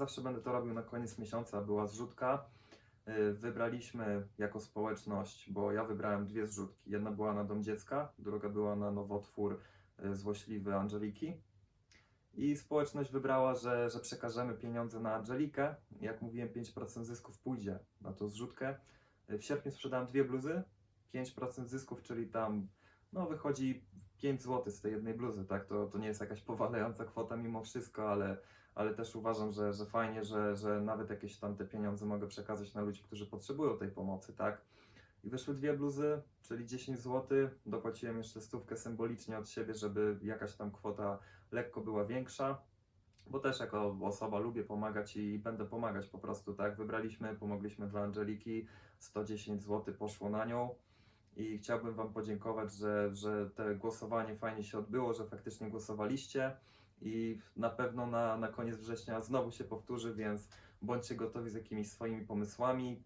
zawsze będę to robił na koniec miesiąca, była zrzutka. Y, Wybraliśmy jako społeczność, bo ja wybrałem dwie zrzutki. Jedna była na Dom Dziecka, druga była na nowotwór y, złośliwy Angeliki. I społeczność wybrała, że, że przekażemy pieniądze na Angelikę. Jak mówiłem, 5% zysków pójdzie na tą zrzutkę. Y, W sierpniu sprzedałem dwie bluzy, 5% zysków, czyli tam no, wychodzi 5 zł z tej jednej bluzy, tak? To, to nie jest jakaś powalająca kwota mimo wszystko, ale, ale też uważam, że, że fajnie, że, że nawet jakieś tam te pieniądze mogę przekazać na ludzi, którzy potrzebują tej pomocy, tak? I wyszły dwie bluzy, czyli 10 zł. Dopłaciłem jeszcze stówkę symbolicznie od siebie, żeby jakaś tam kwota lekko była większa. Bo też jako osoba lubię pomagać i będę pomagać po prostu, tak? Wybraliśmy, pomogliśmy dla Angeliki, 110 zł poszło na nią. I chciałbym Wam podziękować, że, że te głosowanie fajnie się odbyło, że faktycznie głosowaliście. I na pewno na, na koniec września znowu się powtórzy, więc bądźcie gotowi z jakimiś swoimi pomysłami.